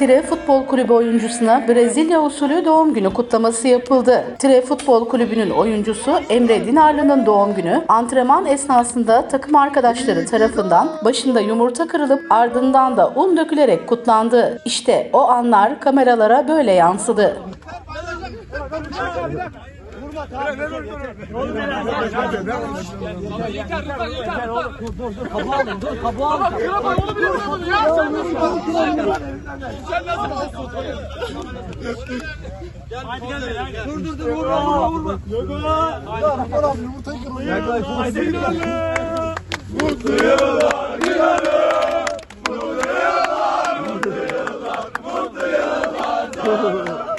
Tire Futbol Kulübü oyuncusuna Brezilya usulü doğum günü kutlaması yapıldı. Tire Futbol Kulübü'nün oyuncusu Emre Dinarlı'nın doğum günü antrenman esnasında takım arkadaşları tarafından başında yumurta kırılıp ardından da un dökülerek kutlandı. İşte o anlar kameralara böyle yansıdı. Vurma tamam. Sen nasıl basıyorsun? Hadi gel gel. Dur dur dur vurma vurma. Yoga. Hadi abi yumurtayı kırın. Hadi gidelim. Mutlu yıllar gidelim. Mutlu yıllar, mutlu yıllar, mutlu yıllar.